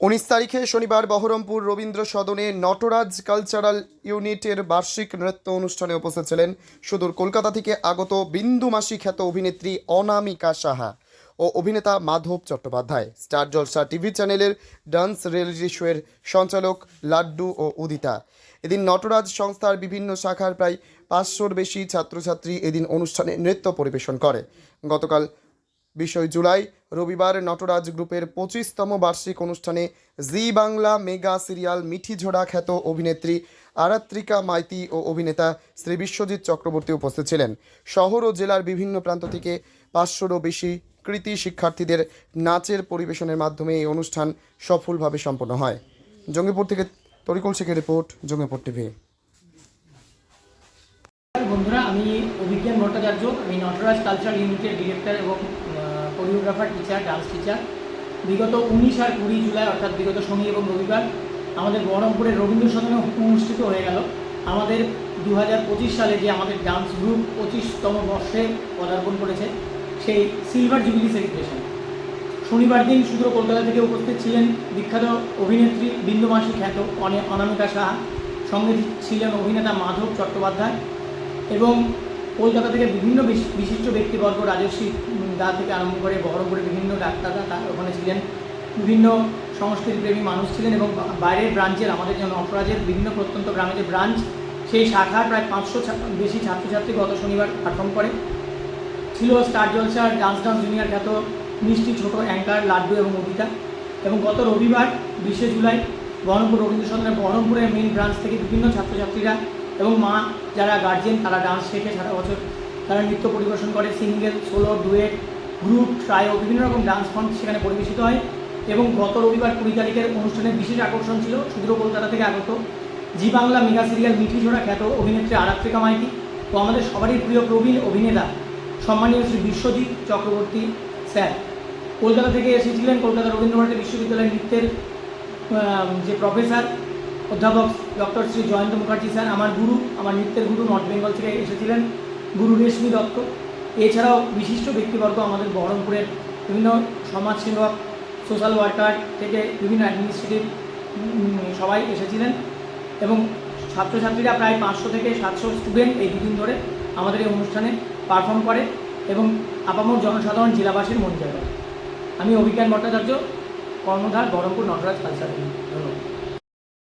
উনিশ তারিখে শনিবার বহরমপুর রবীন্দ্র সদনে নটরাজ কালচারাল ইউনিটের বার্ষিক নৃত্য অনুষ্ঠানে উপস্থিত ছিলেন সুদূর কলকাতা থেকে আগত বিন্দুমাসি খ্যাত অভিনেত্রী অনামিকা সাহা ও অভিনেতা মাধব চট্টোপাধ্যায়। স্টার জলসা টিভি চ্যানেলের ডান্স রিয়েলিটি শোয়ের সঞ্চালক লাড্ডু ও উদিতা। এদিন নটরাজ সংস্থার বিভিন্ন শাখার প্রায় পাঁচশোর বেশি ছাত্রছাত্রী এদিন অনুষ্ঠানে নৃত্য পরিবেশন করে। গতকাল বিশই জুলাই, রবিবার নটরাজ গ্রুপের পঁচিশতম বার্ষিক অনুষ্ঠানে Zee Bangla mega serial Mithi Jhora খ্যাত অভিনেত্রী আরাত্রিকা মাইতি ও অভিনেতা শ্রী বিশ্বজিৎ চক্রবর্তী উপস্থিত ছিলেন। শহর ও জেলার বিভিন্ন প্রান্ত থেকে পাঁচশোরও বেশি কৃতি শিক্ষার্থীদের নাচের পরিবেশনের মাধ্যমে এই অনুষ্ঠান সফলভাবে সম্পন্ন হয়। জঙ্গিপুর থেকে তরিকুল শেখের রিপোর্ট, জঙ্গিপুর টিভি। বন্ধুরা, আমি অভিজ্ঞান ভট্টাচার্য, আমি নটরাজ কালচারাল ইউনিটের ডিরেক্টর এবং কোরিওগ্রাফার টিচার ডান্স টিচার বিগত উনিশ আর কুড়ি জুলাই, অর্থাৎ বিগত শনি এবং রবিবার, আমাদের বহরমপুরের রবীন্দ্র সদনে অনুষ্ঠিত হয়ে গেল। আমাদের দু হাজার পঁচিশ সালে যে আমাদের ডান্স গ্রুপ পঁচিশতম বর্ষে পদার্পণ করেছে, সেই সিলভার জুবিলি সেলিব্রেশন শনিবার দিন শুধু কলকাতা থেকে উপস্থিত ছিলেন বিখ্যাত অভিনেত্রী বিন্দুমাসী খ্যাত অনে- অনামিকা সাহা, সঙ্গে ছিলেন অভিনেতা মাধব চট্টোপাধ্যায় এবং কলকাতা থেকে বিভিন্ন বিশিষ্ট ব্যক্তিবর্গ রাজস্বী দা থেকে আরম্ভ করে বহরমপুরে বিভিন্ন ডাক্তাররা তার ওখানে ছিলেন। বিভিন্ন সংস্কৃতিপ্রেমী মানুষ ছিলেন এবং বাইরের ব্রাঞ্চের, আমাদের যেমন অপরাজের বিভিন্ন প্রত্যন্ত গ্রামে যে ব্রাঞ্চ, সেই শাখার প্রায় পাঁচশো বেশি ছাত্রছাত্রী গত শনিবার পারফর্ম করে। ছিল স্টার জলসার ডান্স ডান্স জুনিয়র খ্যাত মিষ্টি ছোট অ্যাঙ্কার লাড্ডু এবং অদিতা এবং গত রবিবার বিশে জুলাই বহরমপুর রবীন্দ্র সদনের বহরমপুরের মেন ব্রাঞ্চ থেকে বিভিন্ন ছাত্রছাত্রীরা এবং মা যারা গার্জেন তারা ডান্স শেখে সারা বছর। তারা নৃত্য পরিবেশন করে single solo duet group trio বিভিন্ন রকম ডান্স ফর্ম সেখানে পরিবেশিত হয়। এবং গত রবিবার কুড়ি তারিখের অনুষ্ঠানের বিশেষ আকর্ষণ ছিল সুদূর কলকাতা থেকে আগত Zee Bangla mega serial Mithi Jhora খ্যাত অভিনেত্রী আরাত্রিকা মাইতি ও আমাদের সবারই প্রিয় প্রবীণ অভিনেতা সম্মানীয় শ্রী বিশ্বজিৎ চক্রবর্তী স্যার। কলকাতা থেকে এসেছিলেন কলকাতা রবীন্দ্রভারতী বিশ্ববিদ্যালয়ের নৃত্যের যে প্রফেসর অধ্যাপক ডক্টর শ্রী জয়ন্ত মুখার্জি স্যার, আমার গুরু, আমার নৃত্যের গুরু নর্থ বেঙ্গল থেকে এসেছিলেন, গুরু রেশমি দত্ত এছাড়াও বিশিষ্ট ব্যক্তিবর্গ আমাদের বহরমপুরের বিভিন্ন সমাজসেবক সোশ্যাল ওয়ার্কার থেকে বিভিন্ন অ্যাডমিনিস্ট্রেটিভ সবাই এসেছিলেন এবং ছাত্রছাত্রীরা প্রায় পাঁচশো থেকে সাতশো স্টুডেন্ট এই দুদিন ধরে আমাদের এই অনুষ্ঠানে পারফর্ম করে এবং আপামর জনসাধারণ জেলাবাসীর মন জয় করে। আমি অভিজ্ঞান ভট্টাচার্য, কর্ণধার, বহরমপুর নটরাজ কালচার